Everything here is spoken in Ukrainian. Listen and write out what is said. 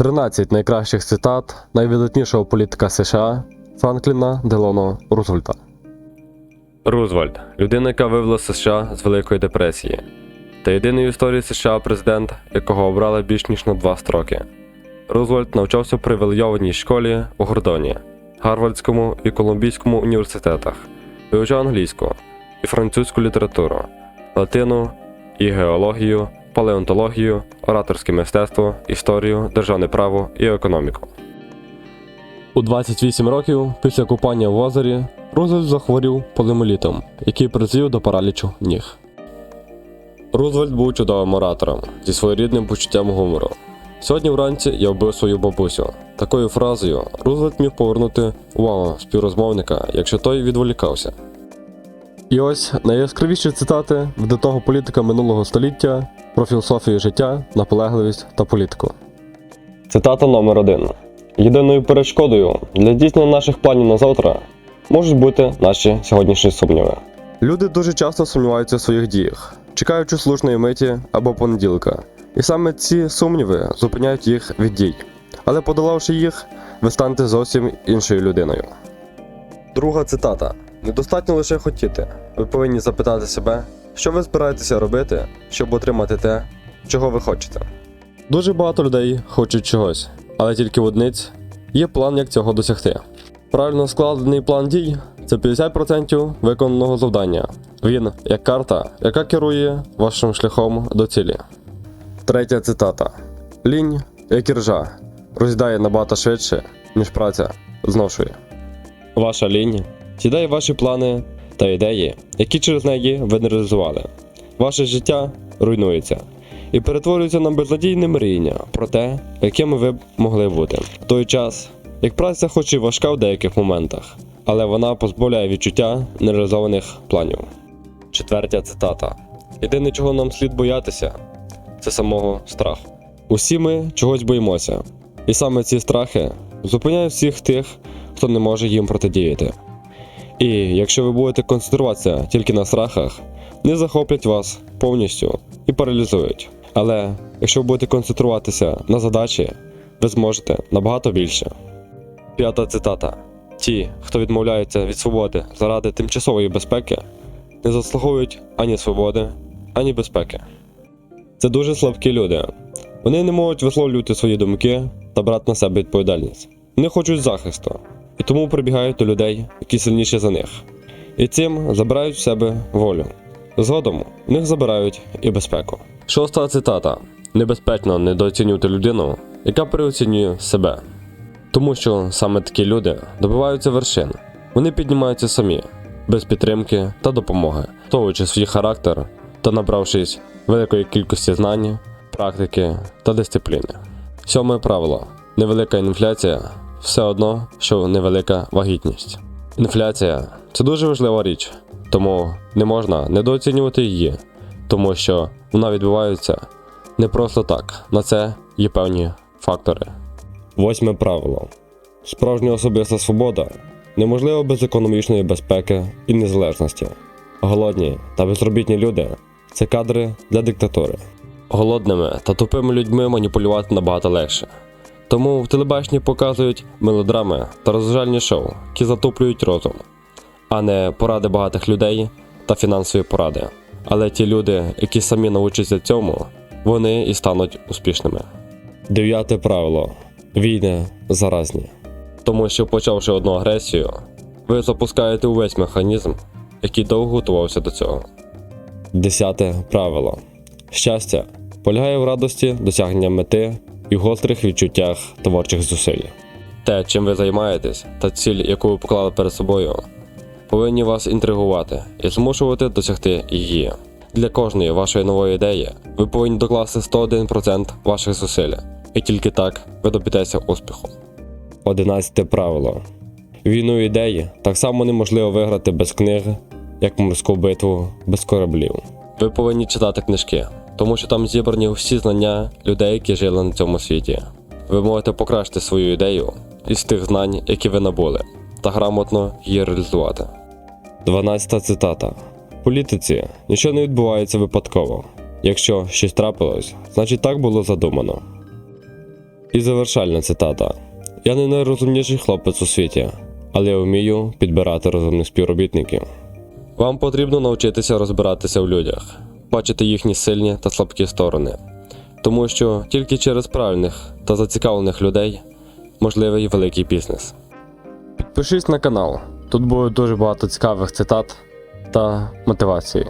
13 найкращих цитат найвидатнішого політика США Франкліна Делоно Рузвельта. Рузвельт людина, яка вивела США з Великої депресії, та єдиний в історії США президент, якого обрали більш ніж на два строки. Рузвельт навчався при вильйованій школі у Гордоні, Гарвардському і Колумбійському університетах, вивчав англійську і французьку літературу, латину і геологію, палеонтологію, ораторське мистецтво, історію, державне право і економіку. У 28 років після купання в озері Рузвельт захворів полимолітом, який призвів до паралічу ніг. Рузвельт був чудовим оратором зі своєрідним почуттям гумору. Сьогодні вранці я вбив свою бабусю. Такою фразою Рузвельт міг повернути увагу співрозмовника, якщо той відволікався. І ось найяскравіші цитати видатного політика минулого століття про філософію життя, наполегливість та політику. Цитата номер один. Єдиною перешкодою для здійснення наших планів на завтра можуть бути наші сьогоднішні сумніви. Люди дуже часто сумніваються в своїх діях, чекаючи слушної миті або понеділка. І саме ці сумніви зупиняють їх від дій. Але подолавши їх, ви станете зовсім іншою людиною. Друга цитата: недостатньо лише хотіти. Ви повинні запитати себе, що ви збираєтеся робити, щоб отримати те, чого ви хочете. Дуже багато людей хочуть чогось, але тільки в одниць є план, як цього досягти. Правильно складений план дій це 50% виконаного завдання. Він як карта, яка керує вашим шляхом до цілі. Третя цитата: Лінь, як і ржа, роз'їдає набагато швидше, ніж праця зношує. Ваша лінь сідає ваші плани та ідеї, які через неї ви не реалізували. Ваше життя руйнується і перетворюється на безнадійне мріяння про те, якими ви б могли бути. В той час, як праця хоч і важка в деяких моментах, але вона позбавляє відчуття нереалізованих планів. Четвертя цитата: Єдине, чого нам слід боятися, це самого страху. Усі ми чогось боїмося, і саме ці страхи зупиняють всіх тих, хто не може їм протидіяти. І якщо ви будете концентруватися тільки на страхах, вони захоплять вас повністю і паралізують. Але якщо ви будете концентруватися на задачі, ви зможете набагато більше. П'ята цитата: Ті, хто відмовляється від свободи заради тимчасової безпеки, не заслуговують ані свободи, ані безпеки. Це дуже слабкі люди. Вони не можуть висловлювати свої думки та брати на себе відповідальність. Вони хочуть захисту і тому прибігають до людей, які сильніші за них. І цим забирають в себе волю. Згодом в них забирають і безпеку. Шоста цитата: небезпечно недооцінювати людину, яка переоцінює себе. Тому що саме такі люди добиваються вершин. Вони піднімаються самі, без підтримки та допомоги, готовуючи свій характер та набравшись великої кількості знань, практики та дисципліни. Сьоме правило: невелика інфляція все одно, що невелика вагітність. Інфляція це дуже важлива річ, тому не можна недооцінювати її, тому що вона відбувається не просто так. На це є певні фактори. Восьме правило: справжня особиста свобода неможлива без економічної безпеки і незалежності. Голодні та безробітні люди це кадри для диктатури. Голодними та тупими людьми маніпулювати набагато легше. Тому в телебаченні показують мелодрами та розважальні шоу, які затуплюють розум, а не поради багатих людей та фінансові поради. Але ті люди, які самі навчаться цьому, вони і стануть успішними. Дев'яте правило: війни заразні. Тому що, почавши одну агресію, ви запускаєте увесь механізм, який довго готувався до цього. Десяте правило: щастя полягає в радості досягнення мети і гострих відчуттях творчих зусиль. Те, чим ви займаєтесь, та ціль, яку ви поклали перед собою, повинні вас інтригувати і змушувати досягти її. Для кожної вашої нової ідеї ви повинні докласти 101% ваших зусиль, і тільки так ви доб'єтеся успіху. Одинадцяте правило. Війну ідеї так само неможливо виграти без книг, як морську битву без кораблів. Ви повинні читати книжки, тому що там зібрані всі знання людей, які жили на цьому світі. Ви можете покращити свою ідею із тих знань, які ви набули, та грамотно її реалізувати. 12 цитата. В політиці нічого не відбувається випадково. Якщо щось трапилось, значить так було задумано. І завершальна цитата: Я не найрозумніший хлопець у світі, але я вмію підбирати розумних співробітників. Вам потрібно навчитися розбиратися в людях, бачити їхні сильні та слабкі сторони, тому що тільки через правильних та зацікавлених людей можливий великий бізнес. Підпишись на канал, тут буде дуже багато цікавих цитат та мотивації.